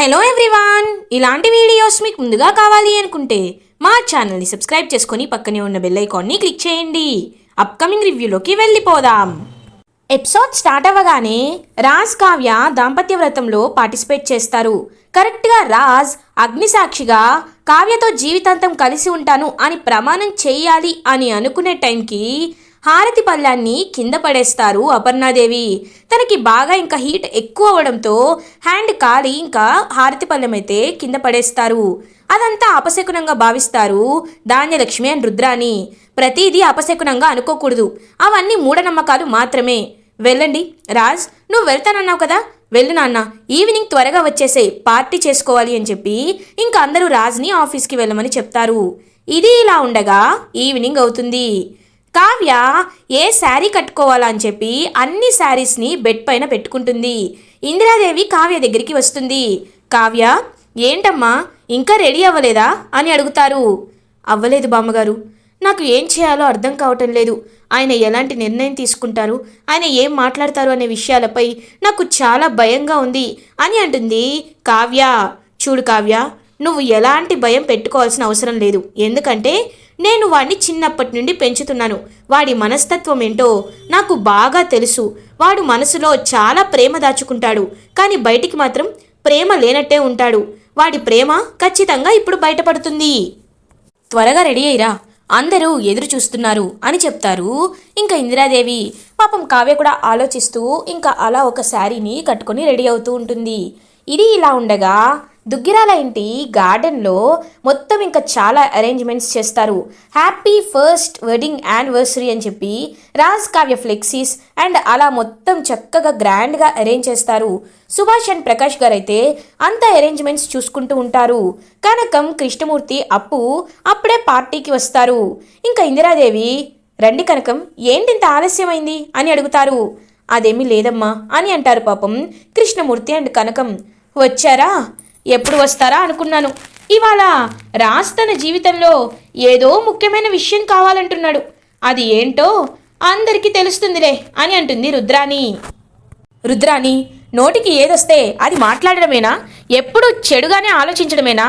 Hello everyone ఇలాంటి videos మీకు ముందుగా కావాలి అనుకుంటే మా ఛానల్ని సబ్స్క్రైబ్ చేసుకొని పక్కనే ఉన్న బెల్ ఐకాన్ని క్లిక్ చేయండి. అప్కమింగ్ రివ్యూలోకి వెళ్ళిపోదాం. ఎపిసోడ్ స్టార్ట్ అవ్వగానే రాజ్ కావ్య దాంపత్య వ్రతంలో పార్టిసిపేట్ చేస్తారు. కరెక్ట్గా రాజ్ అగ్నిసాక్షిగా కావ్యతో జీవితాంతం కలిసి ఉంటాను అని ప్రమాణం చేయాలి అని అనుకునే టైంకి హారతి పళ్ళాన్ని కింద పడేస్తారు అపర్ణాదేవి. తనకి బాగా ఇంకా హీట్ ఎక్కువ అవడంతో హ్యాండ్ కాలి ఇంకా హారతి పళ్ళెం అయితే కింద పడేస్తారు. అదంతా అపశకునంగా భావిస్తారు ధాన్యలక్ష్మి అండ్ రుద్రాని ప్రతిదీ అపశకునంగా అనుకోకూడదు. అవన్నీ మూఢనమ్మకాలు మాత్రమే. వెళ్ళండి. రాజ్ నువ్వు వెళ్తానన్నావు కదా? వెళ్ళు నాన్న. ఈవినింగ్ త్వరగా వచ్చేసే పార్టీ చేసుకోవాలి అని చెప్పి ఇంకా అందరూ రాజ్ని ఆఫీస్కి వెళ్ళమని చెప్తారు. ఇది ఇలా ఉండగా ఈవినింగ్ అవుతుంది. కావ్య ఏ శారీ కట్టుకోవాలని చెప్పి అన్ని శారీస్ని బెడ్ పైన పెట్టుకుంటుంది. ఇందిరాదేవి కావ్య దగ్గరికి వస్తుంది. కావ్య ఏంటమ్మా ఇంకా రెడీ అవ్వలేదా? అని అడుగుతారు. అవ్వలేదు బామ్మగారు. నాకు ఏం చేయాలో అర్థం కావటం లేదు. ఆయన ఎలాంటి నిర్ణయం తీసుకుంటారు? ఆయన ఏం మాట్లాడతారు అనే విషయాలపై నాకు చాలా భయంగా ఉంది అని అంటుంది కావ్య. చూడు కావ్య నువ్వు ఎలాంటి భయం పెట్టుకోవాల్సిన అవసరం లేదు. ఎందుకంటే నేను వాడిని చిన్నప్పటి నుండి పెంచుతున్నాను. వాడి మనస్తత్వం ఏంటో నాకు బాగా తెలుసు. వాడు మనసులో చాలా ప్రేమ దాచుకుంటాడు. కానీ బయటికి మాత్రం ప్రేమ లేనట్టే ఉంటాడు. వాడి ప్రేమ ఖచ్చితంగా ఇప్పుడు బయటపడుతుంది. త్వరగా రెడీ అయ్యిరా. అందరూ ఎదురు చూస్తున్నారు అని చెప్తారు ఇంకా ఇందిరాదేవి. పాపం కావ్య కూడా ఆలోచిస్తూ ఇంకా అలా ఒక శారీని కట్టుకొని రెడీ అవుతూ ఉంటుంది. ఇది ఇలా ఉండగా దుగ్గిరాల ఇంటి గార్డెన్లో మొత్తం ఇంకా చాలా అరేంజ్మెంట్స్ చేస్తారు. హ్యాపీ ఫస్ట్ వెడ్డింగ్ యానివర్సరీ అని చెప్పి రాజ్ కావ్య ఫ్లెక్సీస్ అండ్ అలా మొత్తం చక్కగా గ్రాండ్గా అరేంజ్ చేస్తారు. సుభాష్ అండ్ ప్రకాష్ గారు అయితే అంత అరేంజ్మెంట్స్ చూసుకుంటూ ఉంటారు. కనకం కృష్ణమూర్తి అప్పు అప్పుడే పార్టీకి వస్తారు. ఇంకా ఇందిరాదేవి రండి కనకం ఏంటి ఇంత ఆలస్యమైంది? అని అడుగుతారు. అదేమీ లేదమ్మా అని అంటారు పాపం కృష్ణమూర్తి అండ్ కనకం. వచ్చారా? ఎప్పుడు వస్తారా అనుకున్నాను. ఇవాళ రాజ్ తన జీవితంలో ఏదో ముఖ్యమైన విషయం కావాలంటున్నాడు. అది ఏంటో అందరికీ తెలుస్తుందిలే అని అంటుంది రుద్రాణి. రుద్రాణి నోటికి ఏదొస్తే అది మాట్లాడడమేనా? ఎప్పుడు చెడుగానే ఆలోచించడమేనా?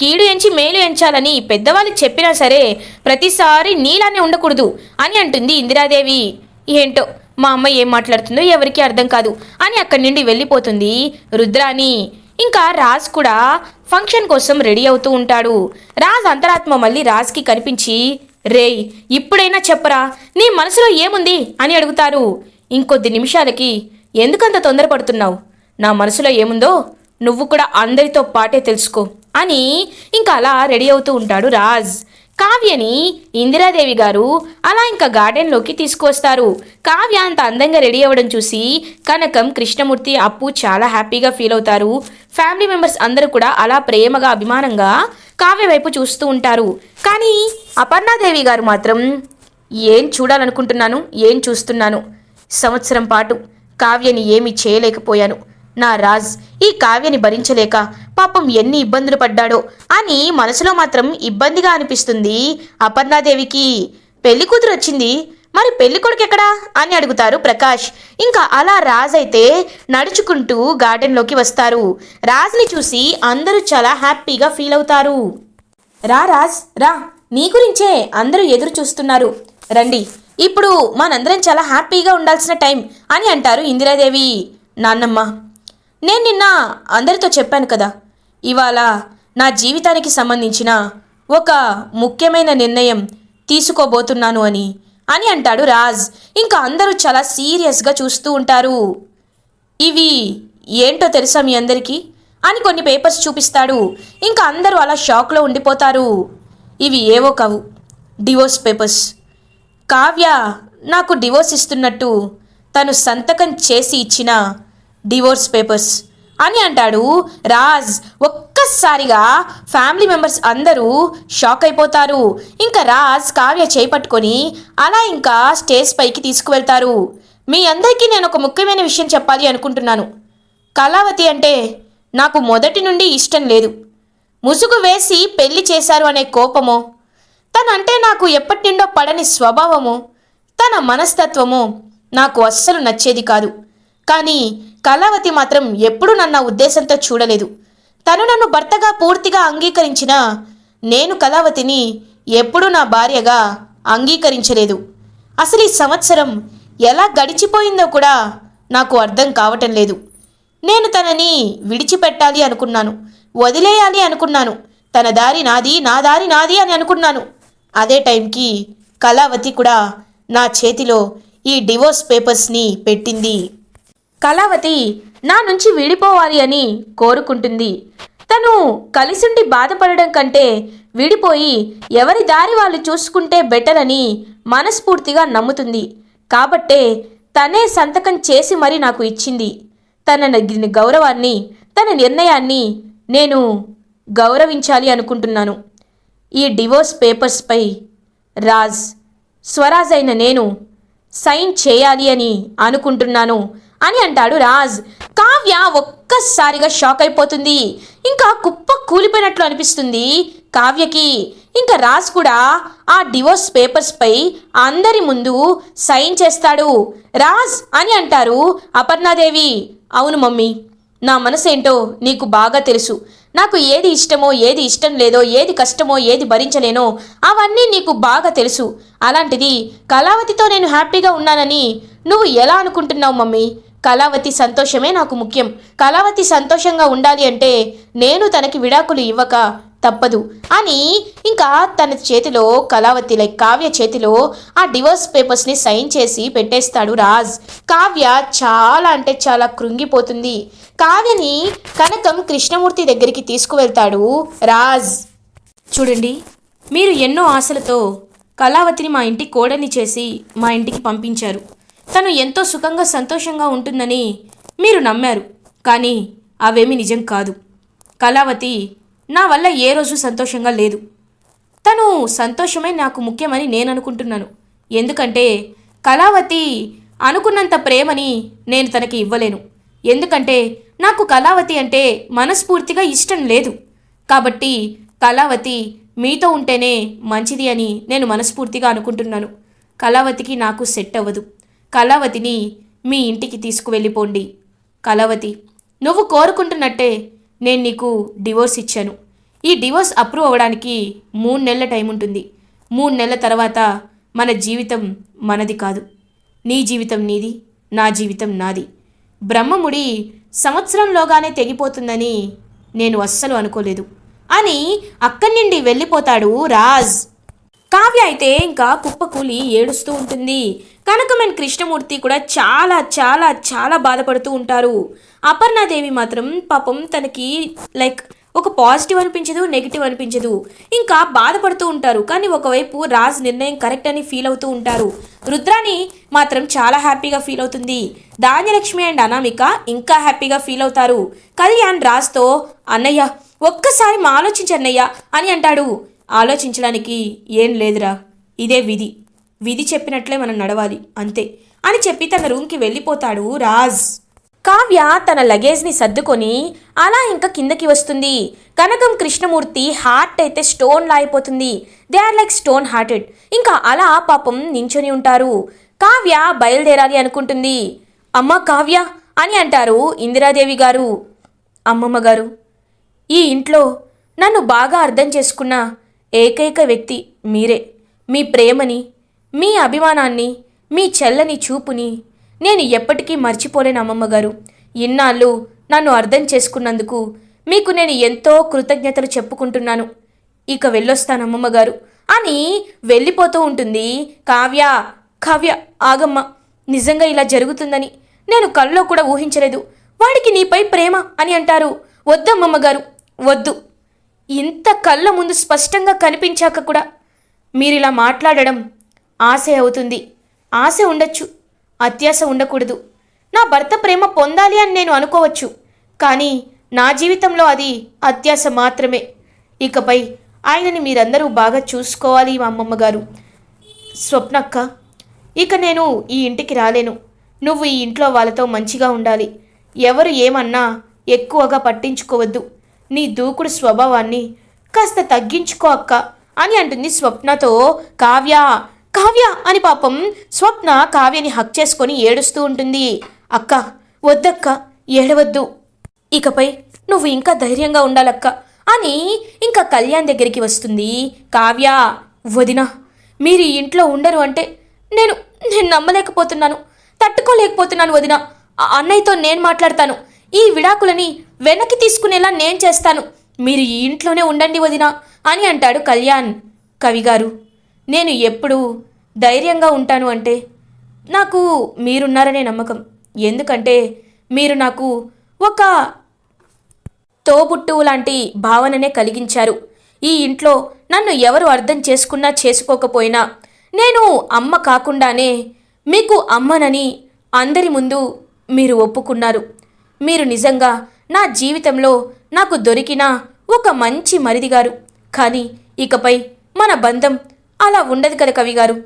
కీడు ఎంచి మేలు ఎంచాలని పెద్దవాళ్ళు చెప్పినా సరే ప్రతిసారి నీలానే ఉండకూడదు అని అంటుంది ఇందిరాదేవి. ఏంటో మా అమ్మ ఏం మాట్లాడుతుందో ఎవరికీ అర్థం కాదు అని అక్కడి నుండి వెళ్ళిపోతుంది రుద్రాణి. ఇంకా రాజ్ కూడా ఫంక్షన్ కోసం రెడీ అవుతూ ఉంటాడు. రాజ్ అంతరాత్మ మళ్ళీ రాజ్కి కనిపించి రేయ్ ఇప్పుడైనా చెప్పరా? నీ మనసులో ఏముంది? అని అడుగుతారు. ఇంకొద్ది నిమిషాలకి ఎందుకంత తొందరపడుతున్నావు? నా మనసులో ఏముందో నువ్వు కూడా అందరితో పాటే తెలుసుకో అని ఇంకా అలా రెడీ అవుతూ ఉంటాడు రాజ్. కావ్యని ఇందిరాదేవి గారు అలా ఇంకా గార్డెన్లోకి తీసుకువస్తారు. కావ్య అంత అందంగా రెడీ అవ్వడం చూసి కనకం కృష్ణమూర్తి అప్పు చాలా హ్యాపీగా ఫీల్ అవుతారు. ఫ్యామిలీ మెంబర్స్ అందరూ కూడా అలా ప్రేమగా అభిమానంగా కావ్య వైపు చూస్తూ ఉంటారు. కానీ అపర్ణాదేవి గారు మాత్రం ఏం చూడాలనుకుంటున్నాను ఏం చూస్తున్నాను? సంవత్సరం పాటు కావ్యని ఏమీ చేయలేకపోయాను. నా రాజ్ ఈ కావ్యని భరించలేక పాపం ఎన్ని ఇబ్బందులు పడ్డాడో అని మనసులో మాత్రం ఇబ్బందిగా అనిపిస్తుంది అపర్ణాదేవికి. పెళ్ళి కూతురు వచ్చింది. మరి పెళ్ళి కొడుకు ఎక్కడా? అని అడుగుతారు ప్రకాష్. ఇంకా అలా రాజ్ అయితే నడుచుకుంటూ గార్డెన్లోకి వస్తారు. రాజ్ని చూసి అందరూ చాలా హ్యాపీగా ఫీల్ అవుతారు. రా రాజ్ రా. నీ గురించే అందరూ ఎదురు చూస్తున్నారు. రండి. ఇప్పుడు మనందరం చాలా హ్యాపీగా ఉండాల్సిన టైం అని అంటారు ఇందిరాదేవి. నాన్నమ్మ. నేను నిన్న అందరితో చెప్పాను కదా. ఇవాళ నా జీవితానికి సంబంధించిన ఒక ముఖ్యమైన నిర్ణయం తీసుకోబోతున్నాను అని అని అంటాడు రాజ్. ఇంకా అందరూ చాలా సీరియస్గా చూస్తూ ఉంటారు. ఇవి ఏంటో తెలుసా మీ అందరికీ? అని కొన్ని పేపర్స్ చూపిస్తాడు. ఇంకా అందరూ అలా షాక్లో ఉండిపోతారు. ఇవి ఏవో కావు. Divorce papers. కావ్య నాకు డివోర్స్ ఇస్తున్నట్టు తను సంతకం చేసి ఇచ్చిన డివోర్స్ పేపర్స్ అని అంటాడు రాజ్. ఒక్కసారిగా ఫ్యామిలీ మెంబర్స్ అందరూ షాక్ అయిపోతారు. ఇంకా రాజ్ కావ్య చేపట్టుకొని అలా ఇంకా స్టేజ్ పైకి తీసుకువెళ్తారు. మీ అందరికీ నేను ఒక ముఖ్యమైన విషయం చెప్పాలి అనుకుంటున్నాను. కళావతి అంటే నాకు మొదటి నుండి ఇష్టం లేదు. ముసుగు వేసి పెళ్ళి చేశారు అనే కోపమో తనంటే నాకు ఎప్పటి నుండో పడని స్వభావము తన మనస్తత్వము నాకు అస్సలు నచ్చేది కాదు. కానీ కళావతి మాత్రం ఎప్పుడూ నన్న ఉద్దేశంతో చూడలేదు. తను నన్ను భర్తగా పూర్తిగా అంగీకరించిన నేను కళావతిని ఎప్పుడూ నా భార్యగా అంగీకరించలేదు. అసలు ఈ సంవత్సరం ఎలా గడిచిపోయిందో కూడా నాకు అర్థం కావటం లేదు. నేను తనని విడిచిపెట్టాలి అనుకున్నాను వదిలేయాలి అనుకున్నాను. తన దారి నాది నా దారి నాది అని అనుకున్నాను. అదే టైంకి కళావతి కూడా నా చేతిలో ఈ డివోర్స్ పేపర్స్ని పెట్టింది. కళావతి నా నుంచి విడిపోవాలి అని కోరుకుంటుంది. తను కలిసుండి బాధపడడం కంటే విడిపోయి ఎవరి దారి వాళ్ళు చూసుకుంటే బెటర్ అని మనస్ఫూర్తిగా నమ్ముతుంది. కాబట్టే తనే సంతకం చేసి మరి నాకు ఇచ్చింది. తన గౌరవాన్ని తన నిర్ణయాన్ని నేను గౌరవించాలి అనుకుంటున్నాను. ఈ డివోర్స్ పేపర్స్పై రాజ్ స్వరాజ్ అయిన నేను సైన్ చేయాలి అని అనుకుంటున్నాను. అని అంటాడు రాజ్. కావ్య ఒక్కసారిగా షాక్ అయిపోతుంది. ఇంకా కుప్ప కూలిపోయినట్లు అనిపిస్తుంది కావ్యకి. ఇంకా రాజ్ కూడా ఆ డివోర్స్ పేపర్స్పై అందరి ముందు సైన్ చేస్తాడు. రాజ్ అని అంటారు అపర్ణాదేవి. అవును మమ్మీ నా మనసేంటో నీకు బాగా తెలుసు. నాకు ఏది ఇష్టమో ఏది ఇష్టం లేదో ఏది కష్టమో ఏది భరించలేనో అవన్నీ నీకు బాగా తెలుసు. అలాంటిది కళావతితో నేను హ్యాపీగా ఉన్నానని నువ్వు ఎలా అనుకుంటున్నావు మమ్మీ? కళావతి సంతోషమే నాకు ముఖ్యం. కళావతి సంతోషంగా ఉండాలి అంటే నేను తనకి విడాకులు ఇవ్వక తప్పదు. అని ఇంకా తన చేతిలో కళావతి లైక్ కావ్య చేతిలో ఆ డివోర్స్ పేపర్స్ని సైన్ చేసి పెట్టేస్తాడు రాజ్. కావ్య చాలా అంటే చాలా కృంగిపోతుంది. కావ్యని కనకం కృష్ణమూర్తి దగ్గరికి తీసుకువెళ్తాడు రాజ్. చూడండి మీరు ఎన్నో ఆశలతో కళావతిని మా ఇంటి కోడని చేసి మా ఇంటికి పంపించారు. తను ఎంతో సుఖంగా సంతోషంగా ఉంటుందని మీరు నమ్మారు. కానీ అవేమీ నిజం కాదు. కళావతి నా వల్ల ఏ రోజు సంతోషంగా లేదు. తను సంతోషమే నాకు ముఖ్యమని నేను అనుకుంటున్నాను. ఎందుకంటే కళావతి అనుకున్నంత ప్రేమని నేను తనకి ఇవ్వలేను. ఎందుకంటే నాకు కళావతి అంటే మనస్ఫూర్తిగా ఇష్టం లేదు. కాబట్టి కళావతి మీతో ఉంటేనే మంచిది అని నేను మనస్ఫూర్తిగా అనుకుంటున్నాను. కళావతికి నాకు సెట్ అవ్వదు. కళావతిని మీ ఇంటికి తీసుకువెళ్ళిపోండి. కళావతి నువ్వు కోరుకుంటున్నట్టే నేను నీకు డివోర్స్ ఇచ్చాను. ఈ డివోర్స్ అప్రూవ్ అవ్వడానికి మూడు నెలల టైం ఉంటుంది. మూడు నెలల తర్వాత మన జీవితం మనది కాదు. నీ జీవితం నీది నా జీవితం నాది. బ్రహ్మముడి సంవత్సరంలోగానే తెగిపోతుందని నేను అస్సలు అనుకోలేదు. అని అక్కడి నుండి వెళ్ళిపోతాడు రాజ్. కావ్య అయితే ఇంకా కుప్పకూలి ఏడుస్తూ ఉంటుంది. కనకమేన్ కృష్ణమూర్తి కూడా చాలా చాలా చాలా బాధపడుతూ ఉంటారు. అపర్ణాదేవి మాత్రం పాపం తనకి లైక్ ఒక పాజిటివ్ అనిపించదు నెగిటివ్ అనిపించదు. ఇంకా బాధపడుతూ ఉంటారు కానీ ఒకవైపు రాజ్ నిర్ణయం కరెక్ట్ అని ఫీల్ అవుతూ ఉంటారు. రుద్రాని మాత్రం చాలా హ్యాపీగా ఫీల్ అవుతుంది. ధాన్యలక్ష్మి అండ్ అనామిక ఇంకా హ్యాపీగా ఫీల్ అవుతారు. కళ్యాణ్ రాజ్తో అన్నయ్య ఒక్కసారి మా ఆలోచించన్నయ్య అని అంటాడు. ఆలోచించడానికి ఏం లేదురా. ఇదే విధి. విధి చెప్పినట్లే మనం నడవాలి. అంతే. అని చెప్పి తన రూమ్కి వెళ్ళిపోతాడు రాజ్. కావ్య తన లగేజ్ని సర్దుకొని అలా ఇంకా కిందకి వస్తుంది. కనకం కృష్ణమూర్తి హార్ట్ అయితే stone లాగిపోతుంది. They are like stone hearted. ఇంకా అలా పాపం నించొని ఉంటారు. కావ్య బయలుదేరాలి అనుకుంటుంది. అమ్మ కావ్య అని అంటారు ఇందిరాదేవి గారు. అమ్మమ్మ గారు ఈ ఇంట్లో నన్ను బాగా అర్థం చేసుకున్న ఏకైక వ్యక్తి మీరే. మీ ప్రేమని మీ అభిమానాన్ని మీ చెల్లని చూపుని నేను ఎప్పటికీ మర్చిపోలేను అమ్మమ్మ గారు. ఇన్నాళ్ళు నన్ను అర్థం చేసుకున్నందుకు మీకు నేను ఎంతో కృతజ్ఞతలు చెప్పుకుంటున్నాను. ఇక వెళ్ళొస్తాను అమ్మమ్మ గారు. అని వెళ్ళిపోతూ ఉంటుంది కావ్య. కావ్య ఆగమ్మ నిజంగా ఇలా జరుగుతుందని నేను కల్లో కూడా ఊహించలేదు. వాడికి నీపై ప్రేమ అని అంటారు. వద్దమ్మమ్మ గారు వద్దు. ఇంత కళ్ళ ముందు స్పష్టంగా కనిపించాక కూడా మీరు ఇలా మాట్లాడడం ఆశ అవుతుంది. ఆశ ఉండొచ్చు అత్యాశ ఉండకూడదు. నా భర్త ప్రేమ పొందాలి అని నేను అనుకోవచ్చు కానీ నా జీవితంలో అది అత్యాశ మాత్రమే. ఇకపై ఆయనని మీరందరూ బాగా చూసుకోవాలి మా అమ్మమ్మ గారు. స్వప్నక్క ఇక నేను ఈ ఇంటికి రాలేను. నువ్వు ఈ ఇంట్లో వాళ్ళతో మంచిగా ఉండాలి. ఎవరు ఏమన్నా ఎక్కువగా పట్టించుకోవద్దు. నీ దూకుడు స్వభావాన్ని కాస్త తగ్గించుకో అక్క అని అంటుంది స్వప్నతో కావ్య. కావ్య అని పాపం స్వప్న కావ్యని హక్ చేసుకొని ఏడుస్తూ ఉంటుంది. అక్క వద్దక్క ఏడవద్దు. ఇకపై నువ్వు ఇంకా ధైర్యంగా ఉండాలక్క అని ఇంకా కళ్యాణ్ దగ్గరికి వస్తుంది. కావ్య వదిన మీరు ఈ ఇంట్లో ఉండరు అంటే నేను నేను నమ్మలేకపోతున్నాను. తట్టుకోలేకపోతున్నాను వదిన. ఆ అన్నయ్యతో నేను మాట్లాడతాను. ఈ విడాకులని వెనక్కి తీసుకునేలా నేను చేస్తాను. మీరు ఈ ఇంట్లోనే ఉండండి వదిన అని అంటాడు కళ్యాణ్. కవిగారు నేను ఎప్పుడు ధైర్యంగా ఉంటాను అంటే నాకు మీరున్నారనే నమ్మకం. ఎందుకంటే మీరు నాకు ఒక తోబుట్టువు లాంటి భావననే కలిగించారు. ఈ ఇంట్లో నన్ను ఎవరు అర్థం చేసుకున్నా చేసుకోకపోయినా నేను అమ్మ కాకుండానే మీకు అమ్మనని అందరి ముందు మీరు ఒప్పుకున్నారు. మీరు నిజంగా నా జీవితంలో నాకు దొరికిన ఒక మంచి మరిదిగారు కానీ ఇకపై మన బంధం అలా ఉండదు కదా కవిగారు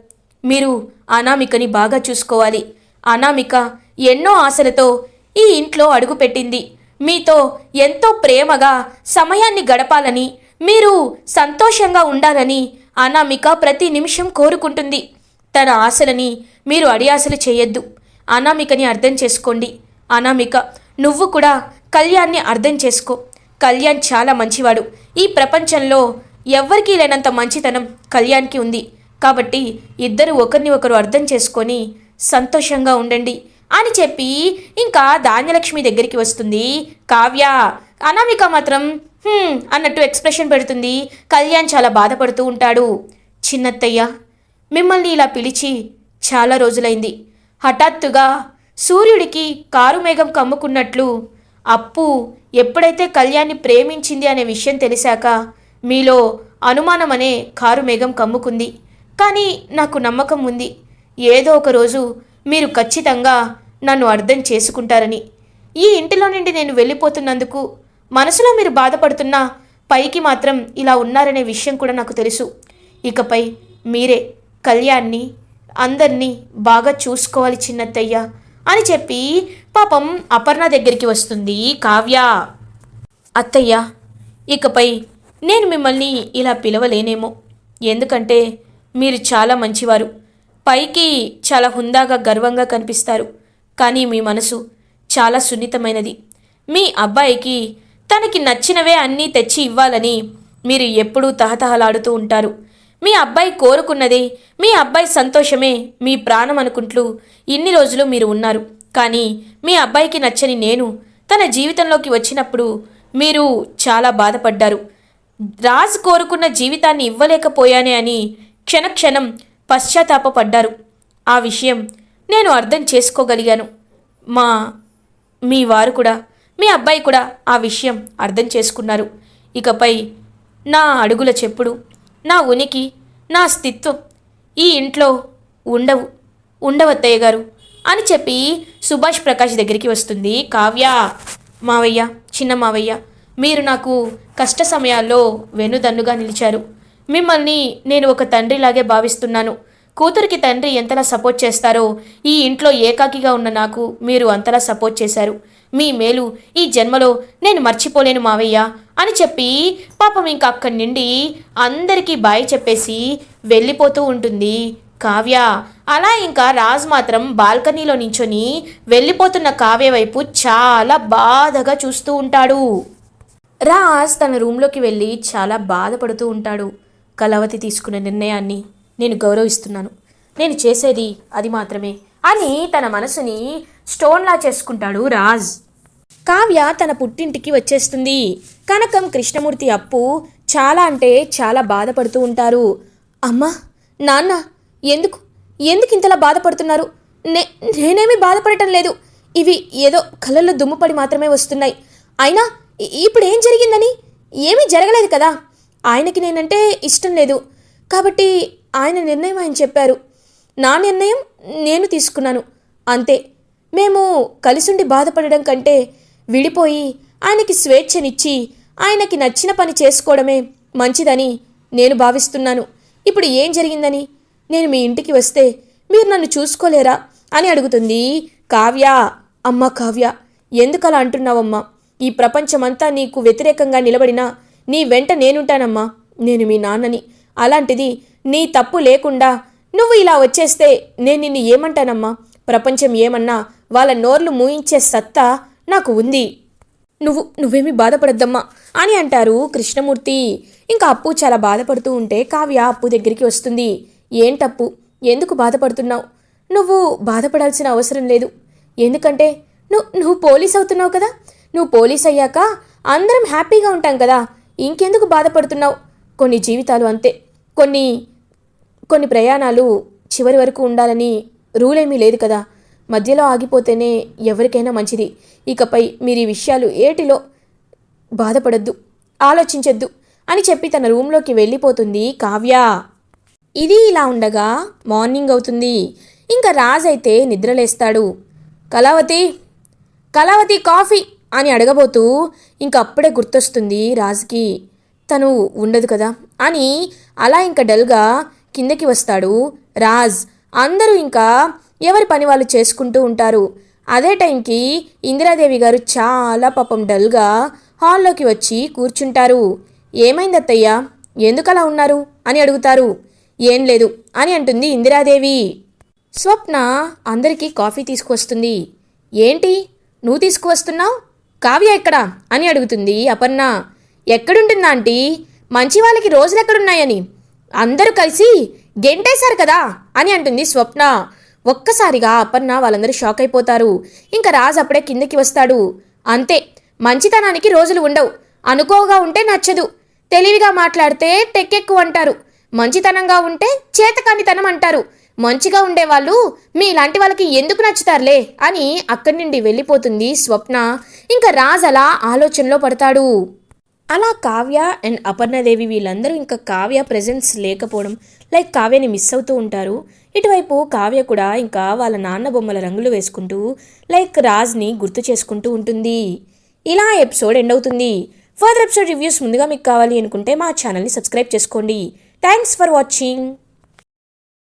మీరు అనామికని బాగా చూసుకోవాలి. అనామిక ఎన్నో ఆశలతో ఈ ఇంట్లో అడుగుపెట్టింది. మీతో ఎంతో ప్రేమగా సమయాన్ని గడపాలని మీరు సంతోషంగా ఉండాలని అనామిక ప్రతి నిమిషం కోరుకుంటుంది. తన ఆశలని మీరు అడియాసలు చేయొద్దు. అనామికని అర్థం చేసుకోండి. అనామిక నువ్వు కూడా కళ్యాణ్ని అర్థం చేసుకో. కళ్యాణ్ చాలా మంచివాడు. ఈ ప్రపంచంలో ఎవ్వరికీ లేనంత మంచితనం కళ్యాణ్కి ఉంది. కాబట్టి ఇద్దరు ఒకరిని ఒకరు అర్థం చేసుకొని సంతోషంగా ఉండండి అని చెప్పి ఇంకా ధాన్యలక్ష్మి దగ్గరికి వస్తుంది. కావ్య అనామిక మాత్రం అన్నట్టు ఎక్స్ప్రెషన్ పెడుతుంది. కళ్యాణ్ చాలా బాధపడుతూ ఉంటాడు. చిన్నత్తయ్య మిమ్మల్ని ఇలా పిలిచి చాలా రోజులైంది. హఠాత్తుగా సూర్యుడికి కారు మేఘం కమ్ముకున్నట్లు అప్పు ఎప్పుడైతే కళ్యాణ్ని ప్రేమించింది అనే విషయం తెలిసాక మీలో అనుమానం అనే కారు మేఘం కమ్ముకుంది. కానీ నాకు నమ్మకం ఉంది. ఏదో ఒక రోజు మీరు ఖచ్చితంగా నన్ను అర్థం చేసుకుంటారని. ఈ ఇంటిలో నుండి నేను వెళ్ళిపోతున్నందుకు మనసులో మీరు బాధపడుతున్నా పైకి మాత్రం ఇలా ఉన్నారనే విషయం కూడా నాకు తెలుసు. ఇకపై మీరే కళ్యాణ్ని అందరినీ బాగా చూసుకోవాలి చిన్నత్తయ్య. అని చెప్పి పాపం అపర్ణ దగ్గరికి వస్తుంది. కావ్య అత్తయ్య ఇకపై నేను మిమ్మల్ని ఇలా పిలవలేనేమో. ఎందుకంటే మీరు చాలా మంచివారు. పైకి చాలా హుందాగా గర్వంగా కనిపిస్తారు. కానీ మీ మనసు చాలా సున్నితమైనది. మీ అబ్బాయికి తనకి నచ్చినవే అన్నీ తెచ్చి ఇవ్వాలని మీరు ఎప్పుడూ తహతహలాడుతూ ఉంటారు. మీ అబ్బాయి కోరుకున్నదే మీ అబ్బాయి సంతోషమే మీ ప్రాణం అనుకుంటూ ఇన్ని రోజులు మీరు ఉన్నారు. కానీ మీ అబ్బాయికి నచ్చని నేను తన జీవితంలోకి వచ్చినప్పుడు మీరు చాలా బాధపడ్డారు. రాజ్ కోరుకున్న జీవితాన్ని ఇవ్వలేకపోయానే అని క్షణక్షణం పశ్చాత్తాపడ్డారు ఆ విషయం నేను అర్థం చేసుకోగలిగాను. మా మీ వారు కూడా మీ అబ్బాయి కూడా ఆ విషయం అర్థం చేసుకున్నారు. ఇకపై నా అడుగుల చెప్పుడు నా ఉనికి నా స్థిత్వం ఈ ఇంట్లో ఉండవు. ఉండవత్తయ్య గారు అని చెప్పి సుభాష్ ప్రకాష్ దగ్గరికి వస్తుంది. కావ్య మావయ్య చిన్న మావయ్య మీరు నాకు కష్ట సమయాల్లో వెనుదన్నుగా నిలిచారు. మిమ్మల్ని నేను ఒక తండ్రిలాగే భావిస్తున్నాను. కూతురికి తండ్రి ఎంతలా సపోర్ట్ చేస్తారో ఈ ఇంట్లో ఏకాకిగా ఉన్న నాకు మీరు అంతలా సపోర్ట్ చేశారు. మీ మేలు ఈ జన్మలో నేను మర్చిపోలేను మావయ్య. అని చెప్పి పాపం ఇంకా అక్కడి నుండి అందరికీ బాయ్ చెప్పేసి వెళ్ళిపోతూ ఉంటుంది. కావ్య అలా ఇంకా రాజ్ మాత్రం బాల్కనీలో నించొని వెళ్ళిపోతున్న కావ్య వైపు చాలా బాధగా చూస్తూ ఉంటాడు. రాజ్ తన రూమ్లోకి వెళ్ళి చాలా బాధపడుతూ ఉంటాడు. కలవతి తీసుకున్న నిర్ణయాన్ని నేను గౌరవిస్తున్నాను. నేను చేసేది అది మాత్రమే అని తన మనసుని స్టోన్లా చేసుకుంటాడు రాజ్. కావ్య తన పుట్టింటికి వచ్చేస్తుంది. కనకం కృష్ణమూర్తి అప్పు చాలా అంటే చాలా బాధపడుతూ ఉంటారు. అమ్మా నాన్న ఎందుకు? ఎందుకు ఇంతలా బాధపడుతున్నారు? నే నేనేమీ బాధపడటం లేదు. ఇవి ఏదో కళ్ళల్లో దుమ్ముపడి మాత్రమే వస్తున్నాయి. అయినా ఇప్పుడు ఏం జరిగిందని? ఏమీ జరగలేదు కదా? ఆయనకి నేనంటే ఇష్టం లేదు. కాబట్టి ఆయన నిర్ణయం ఆయన చెప్పారు. నా నిర్ణయం నేను తీసుకున్నాను. అంతే. మేము కలిసుండి బాధపడడం కంటే విడిపోయి ఆయనకి స్వేచ్ఛనిచ్చి ఆయనకి నచ్చిన పని చేసుకోవడమే మంచిదని నేను భావిస్తున్నాను. ఇప్పుడు ఏం జరిగిందని? నేను మీ ఇంటికి వస్తే మీరు నన్ను చూసుకోలేరా? అని అడుగుతుంది కావ్య. అమ్మ కావ్య ఎందుకలా అంటున్నావమ్మా? ఈ ప్రపంచమంతా నీకు వ్యతిరేకంగా నిలబడినా నీ వెంట నేనుంటానమ్మా. నేను మీ నాన్నని. అలాంటిది నీ తప్పు లేకుండా నువ్వు ఇలా వచ్చేస్తే నేను నిన్ను ఏమంటానమ్మా? ప్రపంచం ఏమన్నా వాళ్ళ నోర్లు మూయించే సత్తా నాకు ఉంది. నువ్వు నువ్వేమీ బాధపడద్దమ్మా అని అంటారు కృష్ణమూర్తి. ఇంకా అప్పు చాలా బాధపడుతూ ఉంటే కావ్య అప్పు దగ్గరికి వస్తుంది. ఏంటప్పు ఎందుకు బాధపడుతున్నావు? నువ్వు బాధపడాల్సిన అవసరం లేదు. ఎందుకంటే నువ్వు నువ్వు పోలీస్ అవుతున్నావు కదా? నువ్వు పోలీస్ అయ్యాక అందరం హ్యాపీగా ఉంటాం కదా? ఇంకెందుకు బాధపడుతున్నావు? కొన్ని జీవితాలు అంతే. కొన్ని కొన్ని ప్రయాణాలు చివరి వరకు ఉండాలని రూల్ ఏమీ లేదు కదా? మధ్యలో ఆగిపోతేనే ఎవరికైనా మంచిది. ఇకపై మీరు ఈ విషయాలు ఏటిలో బాధపడద్దు ఆలోచించొద్దు అని చెప్పి తన రూమ్లోకి వెళ్ళిపోతుంది కావ్య. ఇది ఇలా ఉండగా మార్నింగ్ అవుతుంది. ఇంకా రాజ్ అయితే నిద్రలేస్తాడు. కళావతి కళావతి కాఫీ అని అడగబోతూ ఇంక అప్పుడే గుర్తొస్తుంది రాజ్కి. తను ఉండదు కదా అని అలా ఇంకా డల్గా కిందకి వస్తాడు రాజ్. అందరూ ఇంకా ఎవరి పని వాళ్ళు చేసుకుంటూ ఉంటారు. అదే టైంకి ఇందిరాదేవి గారు చాలా పాపం డల్గా హాల్లోకి వచ్చి కూర్చుంటారు. ఏమైంది అత్తయ్య ఎందుకలా ఉన్నారు? అని అడుగుతారు. ఏం లేదు అని అంటుంది ఇందిరాదేవి. స్వప్న అందరికీ కాఫీ తీసుకువస్తుంది. ఏంటి? నువ్వు తీసుకువస్తున్నావు? కావ్య ఎక్కడా? అని అడుగుతుంది అపర్ణ. ఎక్కడుంటుందా ఆంటీ? మంచి వాళ్ళకి రోజులు ఎక్కడున్నాయని. అందరూ కలిసి గెంటేశారు కదా? అని అంటుంది స్వప్న. ఒక్కసారిగా అపర్ణ వాళ్ళందరూ షాక్ అయిపోతారు. ఇంకా రాజు అప్పుడే కిందకి వస్తాడు. అంతే మంచితనానికి రోజులు ఉండవు. అనుకోగా ఉంటే నచ్చదు. తెలివిగా మాట్లాడితే టెక్కెక్కువ అంటారు. మంచితనంగా ఉంటే చేతకానితనం అంటారు. మంచిగా ఉండేవాళ్ళు మీలాంటి వాళ్ళకి ఎందుకు నచ్చుతారులే అని అక్కడి నుండి వెళ్ళిపోతుంది స్వప్న. ఇంకా రాజ్ అలా ఆలోచనలో పడతాడు. అలా కావ్య అండ్ అపర్ణదేవి వీళ్ళందరూ ఇంకా కావ్య ప్రెజెన్స్ లేకపోవడం లైక్ కావ్యని మిస్ అవుతూ ఉంటారు. ఇటువైపు కావ్య కూడా ఇంకా వాళ్ళ నాన్న బొమ్మల రంగులు వేసుకుంటూ లైక్ రాజ్ని గుర్తు చేసుకుంటూ ఉంటుంది. ఇలా ఎపిసోడ్ ఎండ్ అవుతుంది. ఫర్దర్ ఎపిసోడ్ రివ్యూస్ ముందుగా మీకు కావాలి అనుకుంటే మా ఛానల్ని సబ్స్క్రైబ్ చేసుకోండి. Thanks for watching.